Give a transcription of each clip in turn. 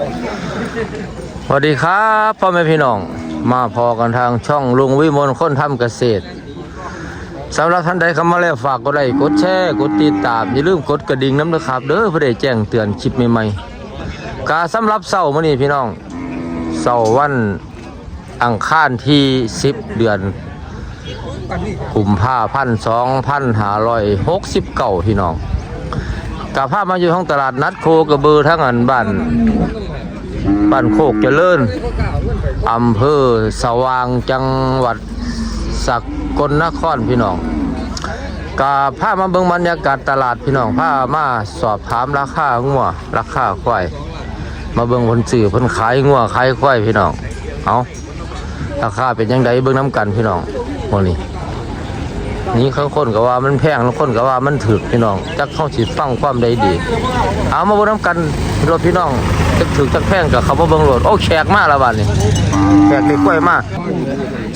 สวัสดีครับพ่อแม่พี่น้อง มาพอกันทางช่องลุงวิมลค้นทำเกษตรสำหรับท่านใดเข้ามาแล้วฝากกดไลค์กดแชร์กดติดตามอย่าลืมกดกระดิ่งน้ำนะครับเด้อเพื่อได้แจ้งเตือนคลิปใหม่ๆกาสำหรับเสาร์มื้อนี้พี่น้องเสาร์วันอังคารที่ 10 เดือนกุมภาพันธ์2569พี่น้อง กับภาพมาอยู่ห้องตลาดนัดโคกระเบือทั้งอันบ้านบ้านโคกเจริญอำเภอสว่างจังหวัดสกลนครพี่น้องกาพามาเบิ่งบรรยากาศตลาดพี่น้องพามาสอบถามราคางัวราคาควายมาเบิ่งคนสื่อเพิ่นขายงัวขายควายพี่น้องเอาราคาเป็นยังไงเบิ่งน้ำกันพี่น้องโมนี้ นี่ข้างคนก็ว่ามันแพงแล้วคนก็ว่ามันถึกพี่น้องจักเข้าสิฟังความใดดี เอามาบิ่น้ำกันรถพี่น้องจักถึกจักแพงกับเขามาเบิ่งรถโอ้แขกมาแล้วบัดนี้แขกเด็กกล้วยมาก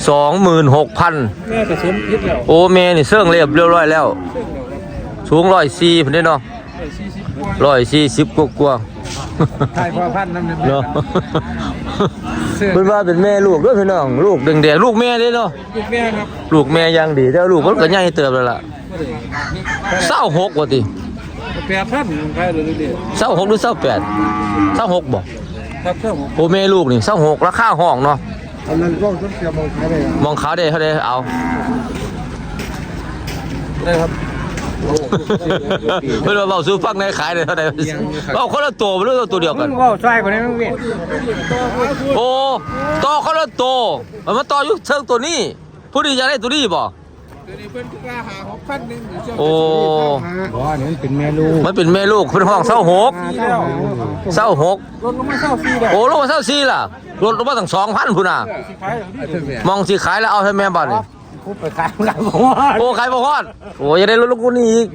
สองหมื่นหกพันแม่กระสมยึดแล้วโอเมนี่เสื่องเรียบเรียบร้อยแล้ว สูงร้อยสี่พุ่นเด้เนาะสี่สิบกว่าร้อยสี่สิบกว่า ไทยพอพันน้ำหนึ่งๆเนาะเพิ่นว่าเป็นแม่ลูกเด้วยพี่น้องลูกแดงๆลูกแม่เด้เนาะลูกแม่ครับลูกแม่อยังดีแต่ว่าลูกมันก็ใหญ่เติบแล้วล่ะเศร้าหกว่าติแปดพันใครเลยเดียวเศร้าหกหรือเศร้าแปดเศร้าหกบ่ครับเครื่องโอแม่ลูกนี่เศร้าหกราคาห้องเนาะอันนั้นก็ต้นเสียมองใครได้มองขาวได้เขาได้เอาได้ครับ เพื่อนว่าเบาซื้อฟังในขายได้เท่าไหร่เอาคนละตัวไม่รู้ว่าตัวเดียวกัน ก็ใช่คนนี้มึงเวียนโอ้ต่อคนละตัวมันมาต่ออยู่เชิงตัวนี้ ผู้ดีอยากได้ตัวนี้บ่เดี๋ยวนี้เพิ่นกล้าหาหกพันหนึ่งโอ้อ๋อนี่เป็นแม่ลูกมันเป็นแม่ลูกเป็นห้องเศร้าหกเศร้าหกรถลงมาเศร้าฟรีเลยโอ้ลงมาเศร้าสี่ล่ะลดลงมาตั้งสองพันพุ่นน่ะ สิขายอย่างนี้มองสิขายแล้วเอาให้แม่บ้านนี่ คุไปขายกันผมว่าโอ้ขายบ่ฮอดโอ้ยังได้ลดลงกูนี่อีก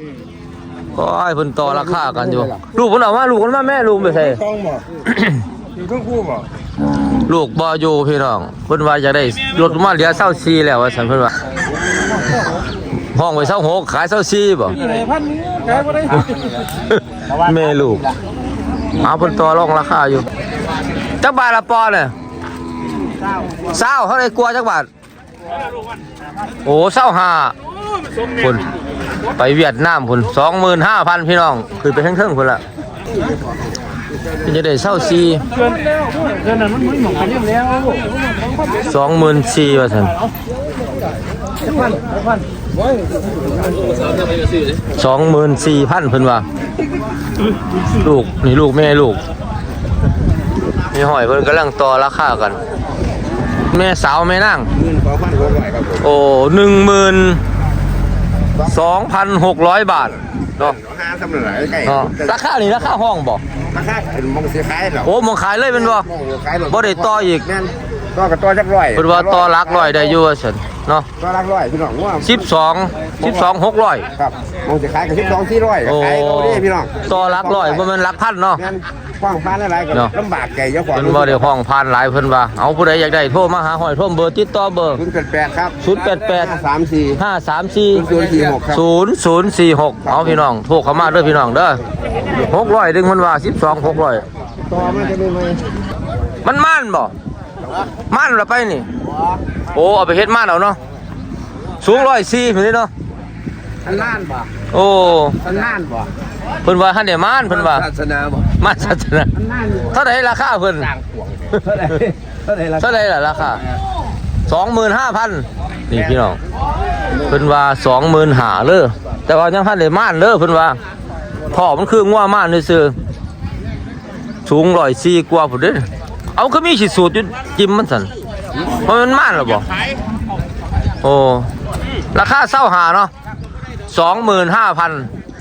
ก็ให้เพิ่นต่อราคากันอยู่ ลูกเพิ่นเอามาลูกเพิ่นมาแม่ลูกไปใส่ต้องบ่อยู่ทั้งคู่บ่ลูกบ่อยู่พี่น้องเพิ่นว่าจะได้ลดมาเหลือเศร้าซีแล้วว่าซั่นเพิ่นว่าห้องไว้เศร้าหกขายเศร้าซีบ่นี่ไหนพันนึงขายบ่ได้แม่ลูก เอาเพิ่นต่อรองราคาอยู่จักบาทละปอเนี่ยเศร้าเท่าไรกลัวจักบาท โอ้เศร้าหาพุ่นไปเวียดนามพุ่นสองหมื่นห้าพันพี่น้อง คือไปเทิงๆพุ่นละเพิ่นจะได้เศร้าซีเกินแล้วเกินนั้นมันมึนหมองกันยังแล้วสองหมื่นสี่ว่าซั่นพันสองหมื่นสี่พันเพิ่นว่า ลูก นี่ลูกแม่ลูก มีหอยเพิ่นกำลังต่อราคากัน แม่สาวแม่นางเงินสองพันหกร้อยครับผมโอ้หนึ่งหมื่นสองพันหกร้อยบาทเนาะห้าสำหรับไหนไก่เนาะราคานี่ราคาห้องบ่ราคาเป็นมองเสียขายเหรอโอ้มองขายเลยเป็นบ่มองขายหรอบ่ได้ต่ออีกแม่นต่อกับต่อจักร้อยเพิ่นว่าต่อหลักร้อยได้อยู่ว่าซั่นเนาะต่อหลักร้อยพี่น้องว่าสิบสองสิบสองหกร้อยครับมองเสียขายกับสิบสองสี่ร้อยโอ้ขายเอาดิพี่น้องต่อหลักร้อยบ่แม่นหลักพันเนาะงั้น กว้างฟ้าอะไรกันเนาะ ลำบากใจเจ้าของเพิ่นบ่ได้ห้องผ่านหลายเพิ่นว่าเอาผู้ใดอยากได้โทรมาหาหอยโทรเบอร์ติดต่อเบอร์ ศูนย์แปดแปดครับศูนย์แปดแปดห้าสามสี่ห้าสามสี่ศูนย์สี่หกครับ ศูนย์ศูนย์สี่หกเอาพี่น้องโทรเข้ามาเด้อพี่น้องเด้อหกร้อยดึงมันว่าสิบสองหกร้อยต่อมาจะได้ไหมมันม่านบ่ม่านละไปนี่ โอ้เอาไปเฮ็ดม่านเอาเนาะสูงร้อยสี่พี่เนาะอันล้านบ่โอ้อันล้านบ่เพิ่นว่าหันเดม่านเพิ่นว่าศาสนาบ่ ม่านศาสนาอันล้านเท่าไหร่ราคาเพิ่นต่างขวงเท่าไหร่เท่าไหร่ละเท่าไหร่ล่ะราคาสองหมื่นห้าพันนี่พี่น้องเพิ่นว่าสองหมื่นหาเลยแต่ว่ายังทันได้ม่านเด้อเพิ่นว่าพ่อมันคืองัวม่านซื่อๆสูงร้อยสี่กว่าพุ่นเด้อเอาคือมีสิสูตรอยู่จิ้มมันสั่นเพราะมันม่านหรอบ่โอ้ราคาเศร้าหาเนาะสองหมื่นห้าพัน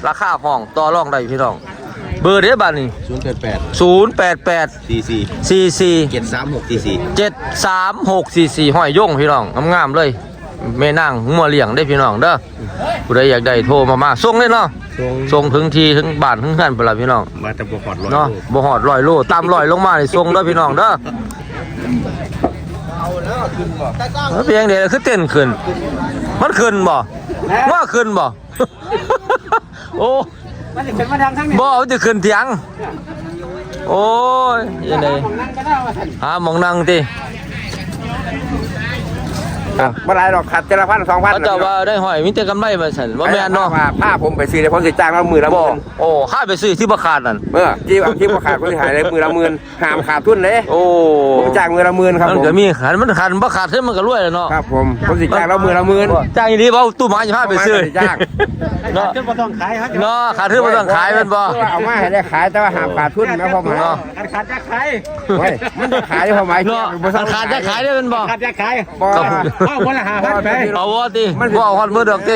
ราคาห้องต่อรองได้พี่น้อง เบอร์เด้อบ้านนี้ศูนย์แปดแปดศูนย์แปดแปดสี่สี่สี่สี่เจ็ดสามหกสี่สี่เจ็ดสามหกสี่สี่ห้อยย่งพี่น้องงามๆเลยแม่นางงัวเลี้ยงได้พี่น้องเด้อผู้ใดอยากได้โทรมามาส่งเลยเนาะทรงส่งถึงทีถึงบ้านถึงเฮือนพุ่นล่ะพี่น้องมาแต่บุกอดร้อยเนาะบ่ฮอดร้อยโลตามร้อยลงมานี่ส่งเด้อพี่น้องเด้อเออเป็นจังได๋คือเต้นขึ้น มันขึ้นบ่ว่าขึ้นบ่ โอ้ มันจะเป็นมาทางทั้งนี้บ่เอาจะขึ้นเถียง โอ้ยยังไงหาหมองนั่งติ ครับเมื่อไรหรอกขัดเจละพันสองพันเขาเจ้าว่าได้หอยมีแต่กำไรมาสั่นว่าแม่นเนาะว่าผ้าผมไปซื้อเลยผมสิจ้างละหมื่นละหบ่มื่นโอ้ข้าไปซื้อที่บ่ขาดนั่นเมื่อที่ที่บ่ขาดผมสิหายเลยมือละหมื่นหามขาดทุนเลยโอ้ผมจ้างมือละหมื่นครับมันผมก็มีขันมันขันบ่ขาดเท่ามันก็รวยแล้วเนาะครับผมผมสิจ้างละมือละหมื่น จ้างอีหลีบ่เอาตู้หมาสิพาไปซื้อเอามาสิจ้าง เนาะก็ต้องขายครับเนาะขาดเท่าบ่ต้องขายแม่นบ่เอามาให้ได้ขายแต่ว่าหามขาดทุนนะพ่อหมายเนาะขาดขาดจะขายเฮ้ยมันจะขายพ่อหมายเนาะขาดจะขายได้แม่นบ่ขาดจะขายบ่เอาคนละหาพันไปเอาบ่ติบ่เอาฮอดมือดอกติ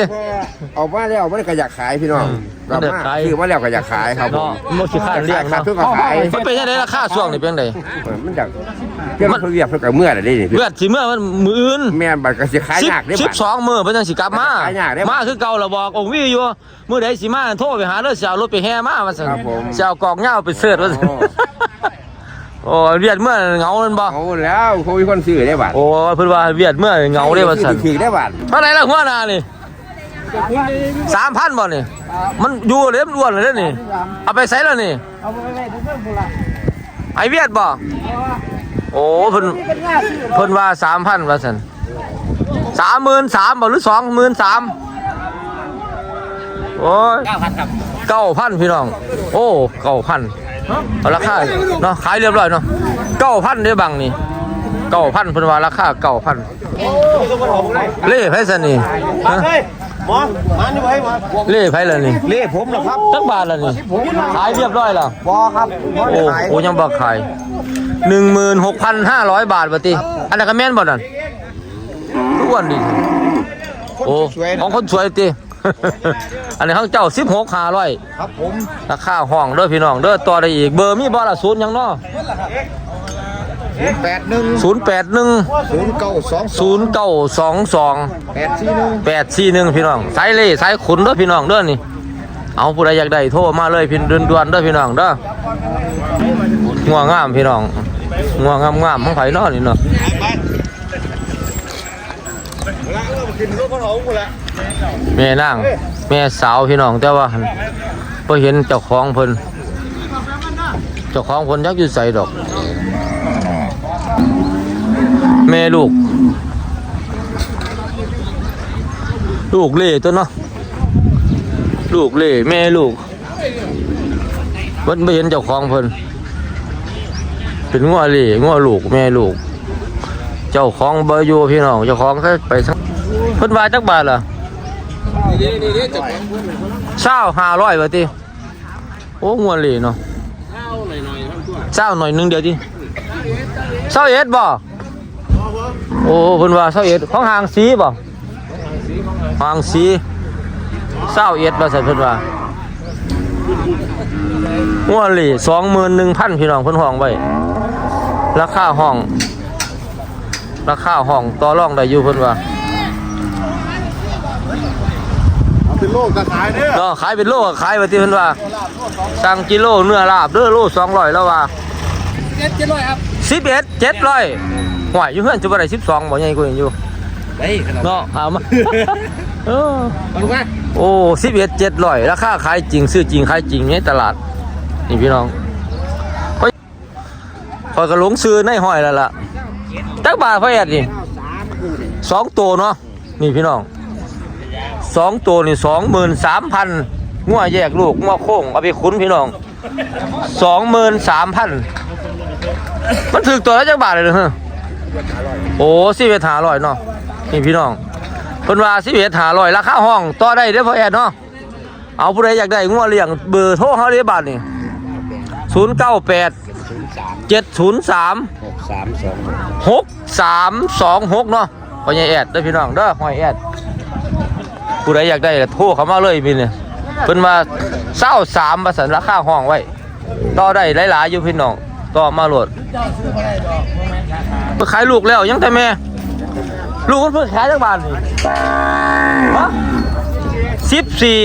เอามาแล้วมันก็อยากขายพี่น้องมันอยากขาย คือมาแล้วก็อยากขายครับผมเนาะมันสิขายเลี้ยงขาดเนาะทุนก็ขายมันเป็นจังได๋ราคาช่วงนี้เป็นจังไดมันอยากเพื่อนเขาเรียกเพื่อนกับเมื่อไหร่ได้นี่เลือดสิเมื่อมันมื้ออื่น แม่นบัตรก็สิขายยากได้สิบบัตร สองมื้อเพิ่นจังสิกลับมา ขายยากเด้มาคือเก่าแล้วบอกองค์วิอยู่มื้อใดสิมาโทรไปหาเด้อสิเอารถไปแห่มาว่าซั่นครับผมสิเอากอกเหย้าไปเสิร์ชว่าซั่นโอ้ โอ้เวียดเมื่อเหงาแม่นบ่เอาแล้วเขามีคนซื้อได้บัตรโอ้เพิ่นว่าเวียดเมื่อเหงาเด้ว่าซั่นถือได้บัตรเท่าไหร่ล่ะหัวหน้านี่3,000บ่นี่มันอยู่เลยมันอ้วนเลยเด้อนี่ เอาไปใส่แล้วนี่เอาไปไว้ทุกเรื่องบุระไอเวียดบ่โอ้เพิ่นเพิ่นว่า3,000ว่าซั่น33,000บ่หรือ23,000โอ้ยเก้าพันครับเก้าพันพี่น้อง โอ้เก้าพัน เอาราคาเนาะขายเรียบร้อยเนาะเก้าพันได้บังนี่เก้าพันเพิ่นว่าราคาเก้าพันเล่ไผซะนี่ฮะเฮ้ยหมอมานี่ไว้หมอเล่ไผล่ะนี่เล่ผมเหรอครับจักบาทล่ะนี่ขายเรียบร้อยแล้วบอครับโอ้โหยังบ่ขาย16,500บาทบ่ติอันนั้นก็แม่นบ่นั่นทุกวันดิโอ้ของคนสวยติ อันนี้ของเจ้า16,500ครับผมราคาห้องเด้อพี่น้องเด้อต่อได้อีกเบอร์มีบ่ล่ะศูนย์หยังเนาะแปดหนึ่งศูนย์แปดหนึ่งศูนย์เก้าสองศูนย์เก้าสองสองแปดสี่หนึ่งแปดสี่หนึ่งพี่น้องสายเล่สายขุนเด้อพี่น้องเด้อนี่เอาผู้ใดอยากได้โทรมาเลยพินด่วนๆเด้อพี่น้องเด้องัวงามพี่น้องงัวงามงามๆของไผเนาะนี่เนาะ กินรถพระองค์กูละแม่นางแม่สาวพี่น้องแต่ว่าหั่นบ่เห็นเจ้าของเพิ่นเจ้าของเพิ่นยักอยู่ใส่ดอก แม่ลูก ลูกเล่ตัวเนาะลูกเล่แม่ลูกมันไม่เห็นเจ้าของเพิ่นเป็นงัวเล่งัวลูกแม่ลูก เจ้าของเบอร์อยู่พี่น้องเจ้าของแค่ไปสักเพิ่นว่าจักบาทล่ะเช้าห้าร้อยบาทติโอ้งัวเล่เนาะเช้าหน่อยหนึงเดียวติเช้าเอ็ดบ่โอ้เพิ่นว่าเช้าเอ็ดของหางสีบ่หางสีเศร้าเอ็ดมาใส่เพิ่นว่าหัวหลี่สองหมื่นหนึ่งพันพี่น้องเพิ่นห้องไว้ราคาห้อง ราคาห้องต่อรองได้อยู่เพิ่นว่า เอาเป็น โลกกระขายเนี่ยเนาะขายเป็นโลก็ขายไปที่เพิ่นว่า สั่งกิโลเนื้อลาบเด้อโลสองร้อยแล้วว่าเจ็ดเจ็ดร้อยครับสิบเอ็ดเจ็ดร้อยห่วยอยู่เพื่อนจะบ่ได้สิบสองบ่ใหญ่กว่านี้อยู่เฮ้ยขนมเนาะเอามาเออมาดูไหมโอ้สิบเอ็ดเจ็ดร้อยราคาขายจริงซื้อจริงขายจริงในตลาดนี่พี่น้องคอยคอยก็หลงซื้อในห้อยแล้วล่ะจักบาทพ่อแอดนี่สองตัวเนาะนี่พี่น้อง สองตัวนี่สองหมื่นสามพันงัวแยกลูกงัวโค้งเอาไปคุ้นพี่น้องสองหมื่นสามพันมันถึกตัวแล้วจักบาทเลยเหรอโอ้สิบเอ็ดหาร้อยเนาะนี่พี่น้องเพิ่นว่าสิเอ็ดหาร้อยราคาห้องต่อได้เด้อพ่อแอดเนาะเอาผู้ใดอยากได้งัวเลี้ยงเบอร์โทรเฮาเลยบาทนี่ศูนย์เก้าแปดเจ็ดศูนย์สามสามสองหกสามสองหกเนาะพ่อใหญ่แอดเด้อพี่น้องเด้อพ่อใหญ่แอด ผู้ใดอยากได้ก็โทรเขามาเลยพี่เนี่ยเพิ่นว่าเศร้าสามประสันราคาห้องไว้ ต่อได้หลายๆอยู่พี่น้องต่อมาโหลดเพิ่นขายลูกแล้วยังแต่แม่ ลูกมันเพิ่งขายจักบาทนี่ฮะสิบสี่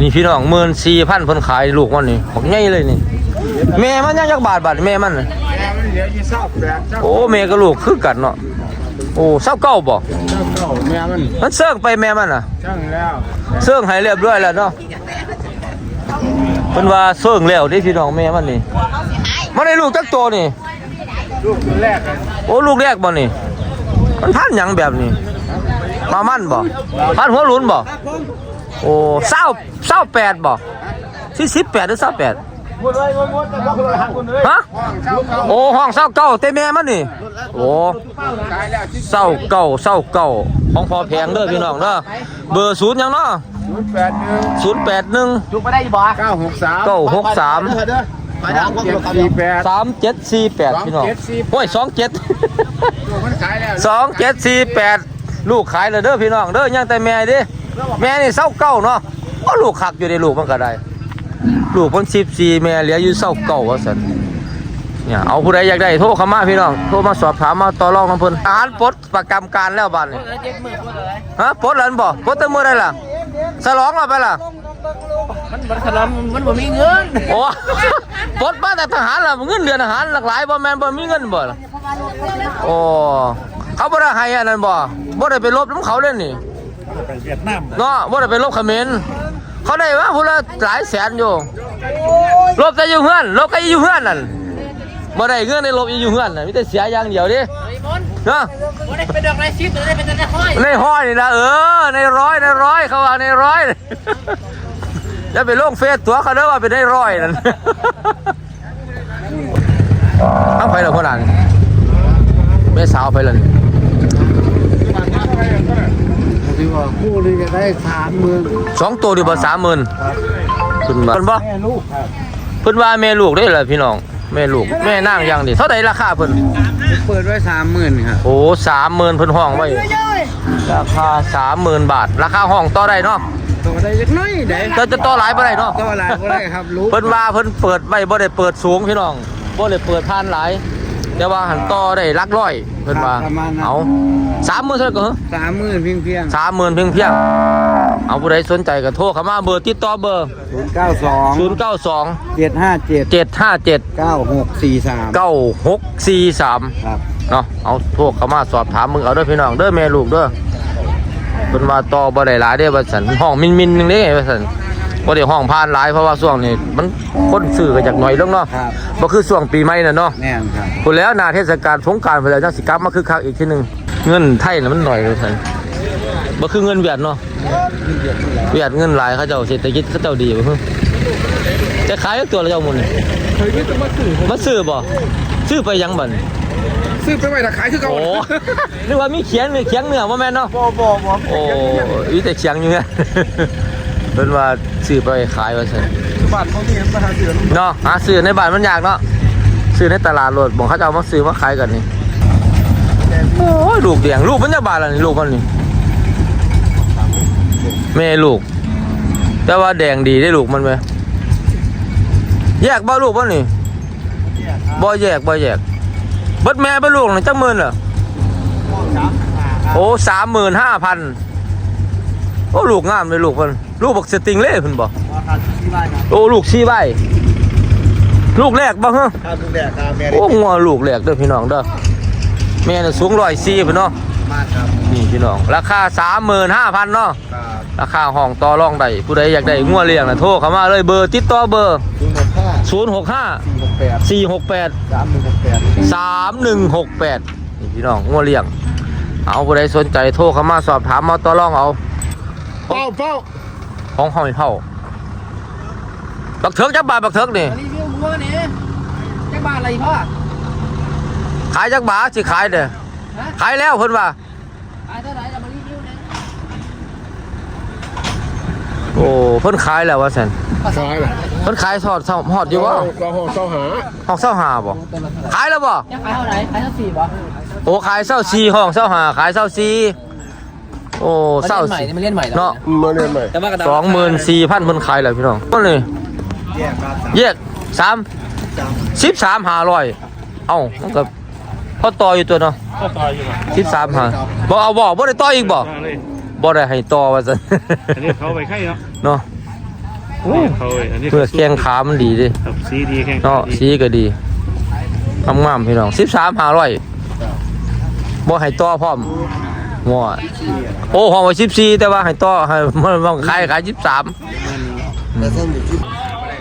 นี่พี่น้องหมื่นสี่พันเพิ่นขายลูกมันนี่บอกง่ายเลยนี่แม่มันยังจักบาทบาทแม่มัน แม่มันเหลือยี่สิบแปดโอ้แม่กับลูกคือกันเนาะ โอ้เศร้าเก้าบ่เจ้าแม่มันมันเสื่องไปแม่มันน่ะ ช่างแล้วเสื่องให้เรียบร้อยแล้วเนาะเพิ่นว่าเสื่องแล้วเด้พี่น้องแม่มันนี่มันได้ลูกจักโตนี่ ลูกคนแรกเลยโอ้ลูกแรกบ่นี่ มันพันหยังแบบนี้มามันบ่พันหัวหลุนบ่โอ้เศร้าเศร้าแปดบ่ที่สิบแปดหรือเศร้าแปด หมดเลยหมดแต่ก็คนละหักคนเลยฮะเช้าเก้าโอ้ห้องเศร้าเก้าเต้แม่มันนี่โอ้ขายแล้วที่เศร้าเก้าเศร้าเก้าของพอแพงเด้อพี่น้องเด้อเบอร์ศูนย์หยังเนาะศูนย์แปดหนึ่งศูนย์แปดหนึ่งจุกไม่ได้บ่เก้าหกสามเก้าหกสามสามเจ็ดสี่แปดสามเจ็ดสี่แปดพี่น้องสองเจ็ดสี่โอ้ยสองเจ็ดลูกมันขายแล้วสองเจ็ดสี่แปดลูกขายเลยเด้อพี่น้องเด้อยังแต่แม่ดิแม่นี่เศร้าเก้าเนาะโอ้ลูกขักอยู่ในลูกมันก็ได้ ลูกเพิ่นสิบสี่แม่เหลืออยู่เศร้าเก้าว่าสันเนี่ยเอาผู้ใดอยากได้โทรเข้ามาพี่น้องโทรมาสอบถามมาต่อรองน้ำเพิ่นอาหารปลดประกรรมการแล้วบัดนี้ฮะปลดแล้วนั่นบ่ปลดแต่เมื่อไรล่ะฉลองแล้วไปล่ะมันมันขนมมันบ่มีเงินโอ้ปลดมาแต่ทหารล่ะเงินเดือนทหารหลากหลายบ่แม่นบ่มีเงินบ่ล่ะโอ้เขาบ่ได้ให้อันนั้นบ่บ่ได้ไปลบน้ำเขาเล่นนี่ไปเวียดนามเนาะบ่ได้ไปลบเขมร เขาได้ว่าพุ่นละหลายแสนอยู่ลบแต่อยู่เฮือนลบก็อยู่เฮือนนั่นบ่ได้เงินได้ลบอยู่เฮือนน่ะมีแต่เสียอย่างเดียวดิเนาะวันนี้เป็นดอกไม้ชิปหรือเป็นดอกไม้ห้อยในห้อยนี่นะเออในร้อยในร้อยเขาว่าในร้อยอย่าไปลงเฟซตัวเขาเด้อว่าเป็นได้ร้อยนั่นเอาไปแล้วคนนั้นแม่สาวไปแล้วนี่ ที่ ว่าคู่นี้จะได้สามหมื่นสองตัวดีบ่สามหมื่นเพิ่นว่าเพิ่นบ่แม่ลูกครับเพิ่นว่าแม่ลูกได้เหรอพี่น้องแม่ลูกแม่นางอย่างดีเท่าไหร่ราคาเพิ่นเปิดไว้สามหมื่นครับโอ้สามหมื่นเพิ่นห้องไว้ราคาสามหมื่นบาท ราคาห้องต่อได้เนาะต่อได้จักน้อยได้จะจะต่อหลายบ่ได้เนาะต่อหลายก็ได้ครับลูกเพิ่นว่าเพิ่นเปิดไว้บ่ได้เปิดสูงพี่น้องบ่ได้เปิดผ่านหลาย แต่ว่าหันต่อได้หลักร้อยเพิ่นว่าเอาสามหมื่นเท่าไหร่ก็เหรอสามหมื่นเพียงเพียงสามหมื่นเพียงเพียงเอาผู้ใดสนใจก็โทรเข้ามาเบอร์ติดต่อเบอร์ ศูนย์เก้าสอง092 เจ็ดห้าเจ็ด757 เก้าหกสี่สาม9643ครับเนาะเอาโทรเข้ามาสอบถามมึงเอาเด้อพี่น้องเด้อแม่ลูกเด้อเพิ่นว่าต่อบ่ได้หลายเด้อว่าซั่นห้องมินๆนึงเด้ว่าซั่น บ่ได้ห้องผ่านหลายเพราะว่าช่วงนี้มันคนซื้อก็จากหน่อยลงเนาะครับบ่คือช่วงปีใหม่น่ะเนาะแน่นครับพูดแล้วหนาเทศกาลสงกรารไปแล้วจังสิกลับมาคึกคักอีกทีหนึงเงินไทยน่ะมันหน่อยเลยซั่นบ่คือเงินเวียดเนาะเวียดเงินหลายเขาเจ้าเศรษฐกิจเขาเจ้าดีบ่ฮึจะขายตัวละเจ้ามุนเคยคิดจะมาซื้อมาซื้อบ่ซื้อไปยังบัดซื้อไปไว้ถ้าขายคือเก่าโอ้นึกว่ามีเขียงมีเขียงเนื้อบ่แม่นเนาะบ่บ่บ่โอ้มีแต่เขียงอยู่เนี่ย เพิ่นว่าซื้อไปขายว่าซั่นบ้านเขาที่เห็นประธานเสือเนาะหาซื้อในบ้านมันยากเนาะซื้อในตลาดโลดบ่เขาจะเอามาซื้อมาขายกันนี่โอ้ยลูกแดงลูกมันจะบาทละนี่ลูกมันนี่แม่ลูก แต่ว่าแดงดีได้ลูกมันไหมแยกบ่ลูกมันนี่บ่แยกบ่แยกเบิดแม่ไปลูกนี่จักหมื่นเหรอโอ้สามหมื่นห้าพันโอ้ลูกงามเลยลูกมัน ลูกบักสติงเล่เพิ่นบ่ราคาที่บ้านครับโอ้ลูกชี้ใบลูกแรกบ่ฮะค่าทุกแดดค่าแม่โอ้งัวลูกแรกเด้อพี่น้องเด้อแม่น่ะสูงร้อยสี่พี่น้องมากครับนี่พี่น้อง ราคาสามหมื่นห้าพันเนาะครับราคาห้องต่อรองได้ผู้ใดอยากได้งัวเลี้ยงน่ะโทรเข้ามาเลยเบอร์ติดต่อเบอร์ศูนย์หกห้าศูนย์หกห้าสี่หกแปดสี่หกแปดสามหนึ่งหกแปดสามหนึ่งหกแปดนี่พี่น้องงัวเลี้ยง เอาผู้ใดสนใจโทรเข้ามาสอบถามมาต่อรองเอาเป้าเป้า ของห้อยเท่าบักเถิกจักบาทบักเถิกนี่รีวิวมัวนี่จักบาทอะไรพ่อขายจักบาทสิขายเด้อขายแล้วเพิ่นว่าขายเท่าไหร่เรามารีวิวนะโอ้เพิ่นขายแล้วว่าซั่นขายเลยเพิ่นขายทอดเท่าฮอดอยู่บ่ก็ห้องเศร้าหาห้องเศร้าหาบ่ขายแล้วบ่จะขายเท่าไหร่ขายเท่าสี่บ่โอ้ขายเศร้าซีห้องเศร้าหาขายเศร้าซี โอ้เศร้าใหม่นี่มันเล่นใหม่เนาะมาเรียนใหม่แต่ว่ากระดาษสองหมื่นสี่พันเพิ่นขายแล้วพี่น้องก็เลยแยกครับแยกสามสิบสามหาร้อยเอ้ามันก็พอต่ออยู่ตัวเนาะก็ต่อยอยู่ครับสิบสามหาบ่เอาบ่บ่ได้ต่ออีกบ่เลยบ่ได้ให้ต่อว่าซั่นอันนี้เขาไปไข่เนาะเนาะโอ้เขาไปอันนี้เพื่อแข้งขามันดีเดิครับสีดีแข้งขาเนาะดีสีก็ดีทำงามพี่น้องสิบสามหาร้อยบ่ให้ต่อพร้อม งัวโอ้ห้องไว้สิบสี่แต่ว่าให้ต่อให้มันมันขายขายสิบสามแต่ถ้าหมูที่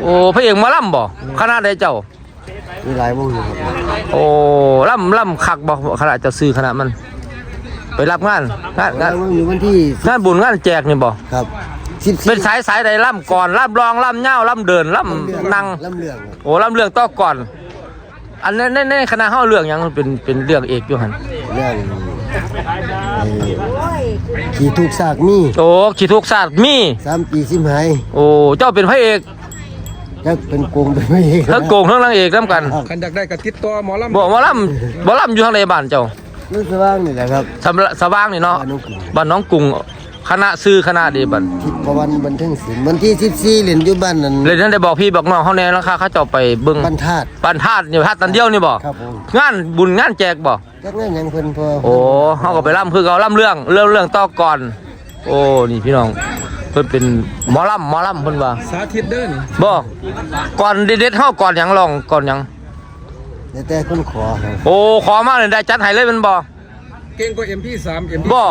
โอ้พระเอกหมาล่ำบ่คณะใดเจ้ามีหลายวงอยู่ครับโอ้ล่ำล่ำคักบ่ขนาดจะซื้อขนาดมัน ไปรับงานงานงานวงอยู่วันที่งานบุญงานแจกนี่บ่ครับสิบเป็นสายสายใดล่ำก่อนล่ำรองล่ำเง่าล่ำเดินล่ำนั่งลำเลืองครับโอ้ล่ำเรื่องต่อก่อน อันนั้นในในคณะเฮาเรื่องหยังมันเป็นเป็นเรื่องเอกอยู่หั่นเรื่องเอ่อ ขี่ทุกซากมีโอ้ขี้ทุกศาสตร์มีสามปีสิมหายโอ้เจ้าเป็นพระเอกจะเป็นโกงเป็นไม่เอกทั้งโกงทั้งนางเอกนํกันคันอยากได้ก็ติดต่อหมอลำบ่หมอล่ำบ่ล่ำอยู่ทางใดบ้านเจ้ารู้สึกว่านี่แหละครับสำสว่างนี่เนาะบ้านน้องกรุง บ้านน้องกรุงคณะซื้อคณะเดีบันทิพย์ประวันบันเทิงศิลป์วันที่สิบสี่เหรียญอยู่บ้านนั้นเลยนั้นได้บอกพี่บอกน้องเขาแน่ราคาเขาเจ้าไปเบิ่งบ้านธาตุบ้านธาตุนี่ธาตุตันเดียวนี่บ่ครับผมงานบุญงานแจกบ่จักนั้นยังเพิ่นพอโอ้เฮาก็ไปล่ำคือเขาล่ำเรื่องเรื่องเรื่องต่อก่อน โอ้นี่พี่น้องเพิ่นเป็นหมอล่ำหมอล่ำเพิ่นว่าสาธิตเดินบ่ก่อนเด็ดๆเฮาก่อนหยังลองก่อนหยังแต่แต่คนขอครับโอ้ขอมาเลยได้จัดให้เลยแมันบ่ เก่งกว่า MP3 MP บ่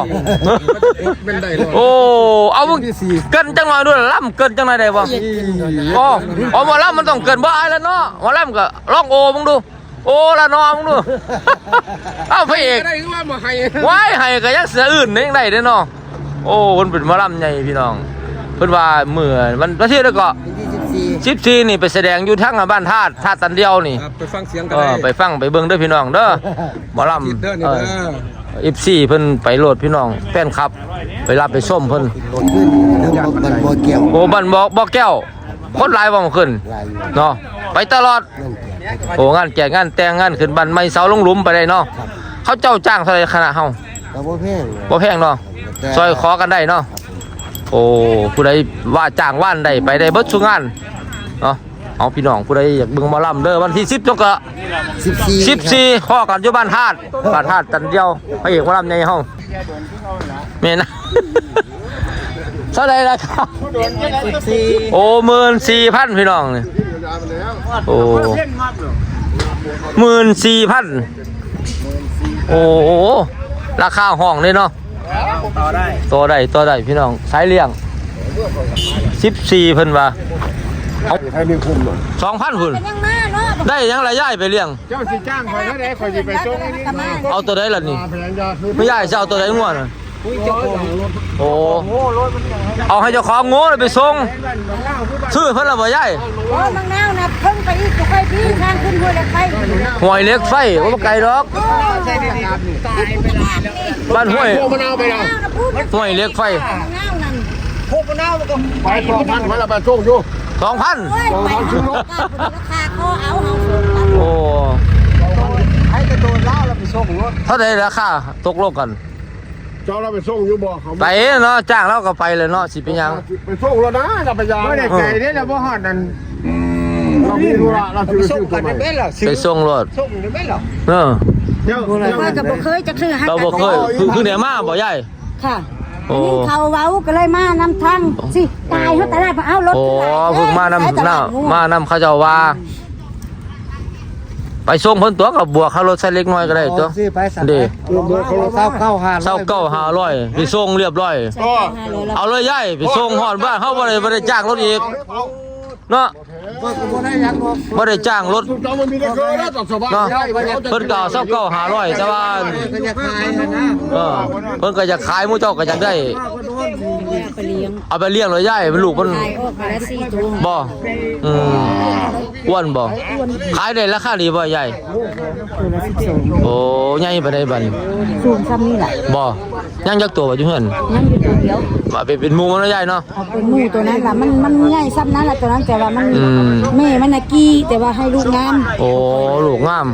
เป็นได้เลยโอ้ เอามึงเกินจังหน่อยด้วยล่ำเกินจังหน่อยได้บ่อ๋ออ๋อหมอลำมันต้องเกินบ่อายแล้วเนาะหมอลำก็ร้องโอมึงดู โอละเนาะมึงดู เอ้าพระเอก ได้คือว่ามาให้ว้ายให้ก็ยังเสืออื่นนี่ยังได้เด้อเนาะโอ้เพิ่นเป็นหมอลำใหญ่พี่น้องเพิ่นว่าเมื่อวันวันที่แล้วก็วันที่สิบสี่14นี่ไปแสดงอยู่ทางบ้านธาตุธาตุตันเดียวนี่ ครับไปฟังเสียงกัเอนได้อไปฟังไปเบิ่งเด้อพี่น้องเด้อหมอลติดเดินำนี่เอเด้อ อ FC เพิ่นไปโหลดพี่น้องแฟนคลับ ไปรับไปส้มเพิ่นรถขึ้นเรื่องบันบัวเกี่ยวโอ้บันบ่บ่แก้วคนหลายบ่มาขึ้นลายอยู่เนาะไปตลอด นั่นแก่โอ้งานแจกงานแต่งงานขึ้นบันไม่เสาลงหลุมไปได้เนาะเขาเจ้าจ้างเท่าไรขนาดเฮาก็บ่แพงบ่แพงเนาะซอยขอกันได้เนาะโอ้ผู้ใดว่าจ้างว่านได้ไปได้เบิดทุกงานเนาะ เอาพี่น้องผู้ใดอยากเบิ่งหมอลำเด้อวันที่10จงกะสิบสี่14ข้อกันอยู่บ้านธาตุบ้านธาตุตันเดียวพระเอกหมอลำใหญ่เฮาแม่นนะเท่าไรล่ะครับสิบสี่โอ้หมื่นสี่พันพี่น้องนี่โอ้หมื่นสี่พันโอ้โหราคาห้องเลยเนาะต่อได้ต่อได้ต่อได้พี่น้องสายเลี้ยงสิบสี่เพิ่นว่า เอาให้มีคุมหน่อยสองพันพุ่นยังมาเนาะได้ยังไรย่ายไปเลี้ยง เจ้าสิจ้างคอยเท่าใดคอยสิไปส่งนี่กลับมาเอาตัวใดล่ะนี่พยายามคือไม่ย่ายจะเอาตัวใดง่วน่ะโอ้เอาให้เจ้าของโง่เลยไปส่งซื้อเพิ่นละบ่ย่ายโอ้บางนาวนะเพิ่งไปอีกจะไปพี่ทางขึ้นห้วยเหล็กไฟห้วยเหล็กไฟว่าบ่ไกลดอกบ้านห้วยพวกมะนาวไปแล้วนะพูดห้วยเหล็กไฟบางนาวนั่นไปต่อพันไว้ละไปส่งอยู่สองพันเฮ้ยไปทางราคาก็เอาเอาโอ้ให้กระโดดเล่าแล้วไปส่งรถเท่าไหร่ราคาตกลงกันเจ้าเราไปส่งอยู่บ่เขาไปเนาะจ้างเราก็ไปเลยเนาะสิเป็นหยังไปส่งแล้วนะเราไปยามไม่ได้ใจเด้เราบ่ฮอดนั่นเรามีธุระเราสิไปส่งกันได้ล่ะไปส่งรถส่งได้ไหมล่ะเออเจ้าเฮ้ยก็บ่เคยจะซื้อให้เราบ่เคยคือคือเนี่ยมาบ่ใหญ่ค่ะ โอ้นี่เขาเว้าก็เลยมานำทางสิตายเฮาตลาดมาเอารถโอ้เพิ่งมานำหน้ามานำเขาเจ้าว่า ไปส่งเพิ่นตัวกับบวกค่ารถใช้เล็กน้อยก็ได้ตัวซื้อไปสั่งเด้เบอร์เขาเศร้าเข้าหาเศร้าเก้าห้าร้อยไปส่งเรียบร้อย เอาเลยยายไปส่งฮอดบ้านเฮาบ่ได้บ่ได้จ้างรถอีกเนาะก็ บ่ได้ยังบ่บ่ได้จ้างรถเจ้ามันมีแต่เกินแล้วตัดสบายเนาะเพิ่นก็เอาเศร้าเก้าห้าร้อยแต่ว่าก็จะขายนะนะเออเพิ่นก็จะขายหมูเจ้าก็อยากได้ ไปเลี้ยงเอาไปเลี้ยงเลยย่ายเป็นลูกมันตายออกมาแล้วสี่ตัวบ่อืมอ้วนบ่ขายได้ราคาดีบ่ใหญ่โอ้ใหญ่ปานใดบัดนี้สูงซ้ำนี่แหละบ่ยังจักตัวบ่อยู่เฮือนยังอยู่ตัวเดียวว่าไปเป็นหมู่มันแล้วใหญ่เนาะเอาเป็นหมูตัวนั้นล่ะมันมันใหญ่ซ้ำนั้นแหละตัวนั้นแต่ว่ามันอืมแม่มันน่ะกี้แต่ว่าให้ลูกงาม โอ้ลูกงาม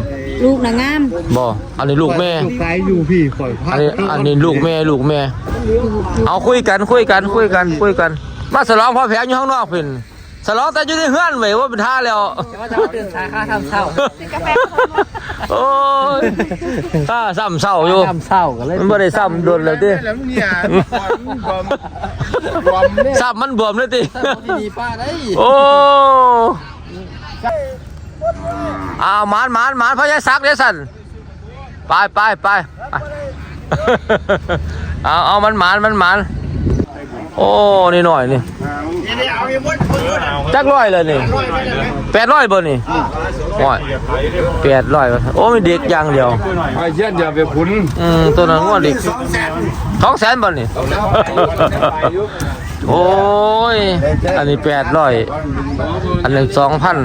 ลูกน่ะงามบ่อันนี้ลูกแม่ขายอยู่พี่ข่อยพาอันนี้อันนี้ลูกแม่ลูกแม่ เอาคุยกันคุยกันคุยกันคุยกัน มาสลองพ่อแผงอยู่ข้างนอกเพิ่น สลองแต่อยู่ในเฮือนไว้ว่าเป็นท่าแล้วว่าจะตื่นสายค่าทำเศร้าโอ้ยถ้าซ้ำเศร้าอยู่ทำเศร้ากันเลยมันบ่ได้ซ้ำโดนแล้วติแล้วเนี่ยรวมเนี่ยซ้ำมันบวมเลยติดีป้าได้โอ้อ้าวหมานหมานหมานพระยายซักเด้อสันไปไปไปไปเอาเอามันหมานมันหมาน โอ้นี่หน่อยนี่จักร้อยเลยนี่แปดร้อยบ่นี่โอ้ยแปดร้อยโอ้มีเด็กอย่างเดียวไอ้เชี่ยอย่าไปขุนอืมตัวนั้นว่าเด็กสองแสนบ่นี่โอ้ย อันนี้แปดร้อย อันหนึ่งสองพัน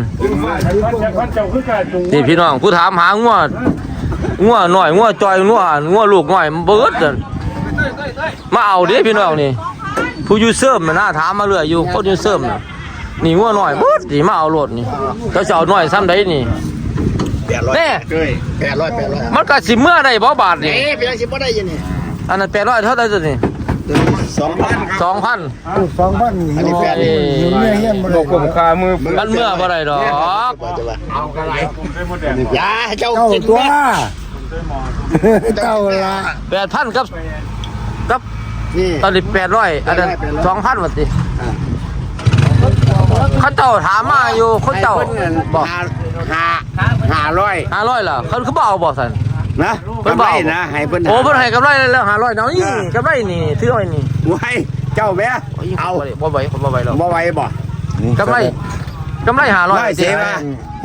นี่พี่น้องผู้ถามหางัวงัวหน่อยงัวจอยงัวงัวลูกหน่อยมันเบิดนั่นมาเอาเด้พี่น้องนี่ ผู้อยูเซิร์มน่ะน่าถามมาเรื่อยอยู่คนอยูเซิร์มน่ะนี่งัวหน่อยเบิดนี่มาเอาโลดนี่เขาจะเอาหน่อยซ้ำใดนี่แน่แปดร้อยแปดร้อยมันก็สิเมื่อได้บ่บาทนี่เอ๊ะเป็นยังสิบ่ได้ยังนี่อันนั้นแปดร้อยเท่าไหร่ตัวนี้สองพันสองพันสองพันอันนี้แปดนี่อยู่เนี่ยเฮียนบ่ได้ผมคามือกันเมื่อบ่ได้ดอกเอากระไรยาเจ้ากินตัวเจ้าละแปดพันกับกับ นี่ตอนนี้แปดร้อยอันนั้นสองพันวัติเขาเจ้าถามมาอยู่เขาเจ้าบอกห้าห้าห้าร้อยห้าร้อยล่ะเขาเขาบอกบอกสัน นะเพิ่นกำบไรอก นะให้เพิ่นโอ้เพิ่นให้กำไรแล้วห้าร้อยเนาะนี่กำไรนี่ถือไว้นี่ไว้เจ้าแม่เอาบ่ไหวบ่ไหวหรอกบ่ไหวบ่กำไร กำไรห้าร้อยห้อยเสมา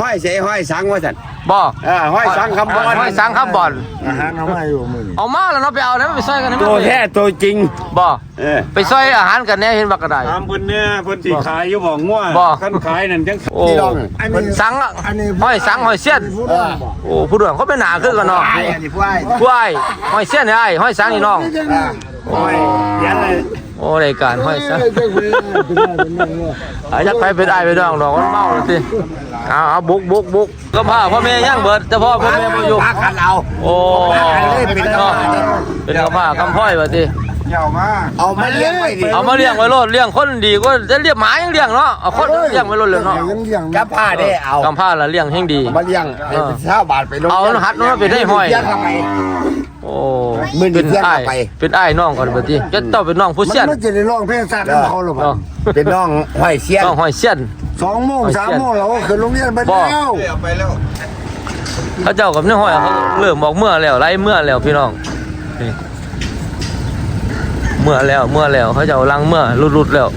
ห้อยเสห้อยสังว่าซั่นบ่เออห้อยสังคำบอลห้อยสังคำบอลอาหารเอามาอยู่มื้อเอามาแล้วเนาะไปเอาแล้วไปซอยกันนะตัวแท้ตัวจริงบ่เออไปซอยอาหารกันแน่เห็นบักกระไดตามเพิ่นเนี่ยเพิ่นสิขายอยู่บ่ง่วบ่คันขายนั่นจังโอ้พี่น้องสังอะห้อยสังห้อยเสี้ยนเออโอ้ผู้เดืองเขาเป็นหนาขึ้นกันเนาะไอ้อันนี้ผู้ไอ้ผู้ไอ้ห้อยเสี้ยนนี่ไอ้ห้อยสังนี่น้องโอ้ยยันเลย โอ้รายการห้อยสังอาจักไปเป็นไอ้ไปน้องดอกมันเมาเลยสิเอาเอาบุกบุกบุกก็พาพ่อแม่ย่างเบิดเฉพาะพ่อแม่บ่อยู่พากันเอาโอ้เป็นกระเนาะพาเป็นกระพากำพ้อยว่าติเอามาเลี้ยงไว้ดิเอามาเลี้ยงไว้โลดเลี้ยงคนดีกว่าจะเลี้ยงหมายังเลี้ยงเนาะเอาคนเลี้ยงไว้โลดเลยเนาะกระพาได้เอากำพร้าละเลี้ยงแห่งดีมาเลี้ยงให้เป็นชาวบ้านไปลงเอาหัดมันไปได้ห้อยเลี้งเข้าไป โอ้มื้อนี้เป็นเที่ยงไอ้เข้าไป เป็นไอ้น้องก่อนบัดนี้จะต้องเป็นน้องผู้เสียน มันจะได้ร้องเพลงชาติน้ำเขาหรือเปล่าเนาะเป็นน้องห้อยเสียนน้องห้อยเสียน สองโมงสามโมงเราก็ขึ้นโรงเรียนไปแล้วเขาเจ้ากับน้องห้อยเขาเริ่มบอกเมื่อแล้วไล่เมื่อแล้วพี่น้องนี่เมื่อแล้วเมื่อแล้วเขาเจ้าลังเมื่อรุดๆแล้ว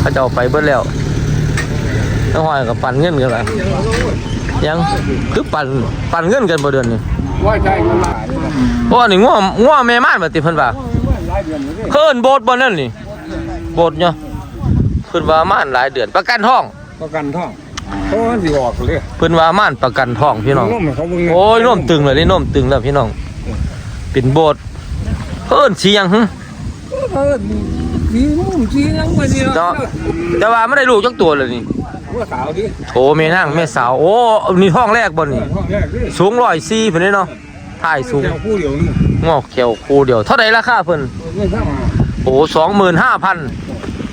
เขาเจ้าไปเบิดแล้วน้องห้อยกับปั่นเงินกันละยังคือปั่นปั่นเงินกันบ่เดือนนี้ ว่าใจมันหลายเพราะว่านี่ง่วงง่วงแม่ม่านมาติเพิ่นว่าเพิ่นโบสถ์บ่นั่นนี่โบสถ์เนาะเพิ่นว่าม่านหลายเดือนประกันท้อง ประกันท่องเพราะมันสิออกเลยเพิ่นว่าม่านประกันท้องพี่น้องนุ่มเขาเบิ่งโอ้ยน่มตึงเลยนี่น่มตึงแล้วพี่น้อง เป็นโบสถ์เพิ่นสิหยังหึเออสีนุ่มสียังไงดีเนาะแต่ว่าไม่ได้ลูกจักตัวเลยนี่ หัวขาวดิโอ้แม่นางแม่สาวโอ้นี่ท้องแรกบ่นี่ห้องแรกดิสูง104เพิ่นเด้เนาะถ่ายสูงเจ้าผู้เดียวนี่งอกเขียวคู่เดียวเท่าใดราคาเพิ่นไม่ทราบมาโอ้สองหมื่นห้าพัน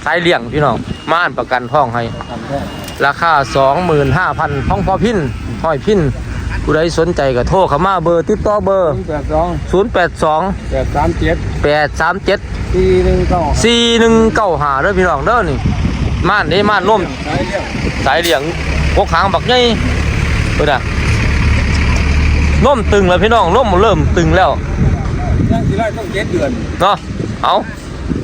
สายเลี่ยงพี่น้องม่านประกันท่องให้ราคาสองหมื่นห้าพันห้องพอพินห้อยพินผู้ใดสนใจก็โทรเข้ามาเบอร์ติดต่อเบอร์ แปดสองศูนย์แปดสองแปดสามเจ็ดแปดสามเจ็ดสี่หนึ่งเก้าสี่หนึ่งเก้าหาเด้อพี่น้องเด้อนี่ ม่านนี่ม่านนุ่มสายเลี้ยงสายเหลี่ยงพกหางบักใหญ่เพิ่นน่ะนุ่มตึงแล้วพี่น้องนุ่มเริ่มตึงแล้วย่างทีไรต้องเจ็ดเดือนเนาะเอา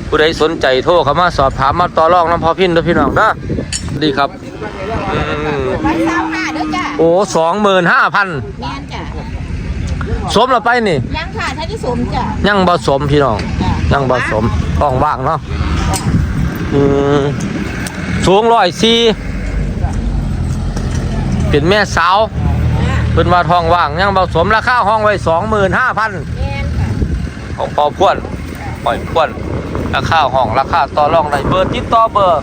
ผู้ใดสนใจโทรเข้ามาสอบถามมาต่อรองน้ำพอพินเด้อพี่น้องนะดีครับอืมวันเสาร์ห้าเด้อจ้ะโอ้สองหมื่นห้าพันแม่นจ้ะสมแล้วไปนี่ ยังค่ะท่านที่สมจ้ะยังบ่สมพี่น้อง ยังบ่สมต้องว่างเนาะอืม สูงร้อยสี่เป็นแม่สาวเป็นว่าทองว่างยังบ่สมราคาห้องไว้สองหมื่นห้าพันแม่นค่ะของพอพวนปล่อยพวนราคาห้องราคาต่อรองได้เบอร์ติดต่อเบอร์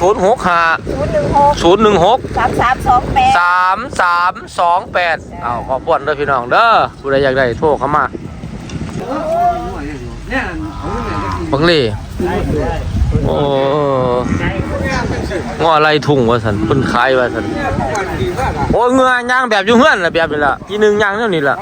ศูนย์หกห้าศูนย์หกห้าศูนย์หนึ่งหกศูนย์หนึ่งหกสามสามสองแปดสามสามสองแปดเอาขอพวนเด้อพี่น้องเด้อผู้ใดอยากได้โทรเข้ามาบังเล่ โอ้งออะไรถุงวะสันเพิ่นขายวะสันโอ้เงือย่างแบบอยู่เฮือนล่ะแบบนี้ล่ะอีหนึงย่างเท่านี้ล่ะ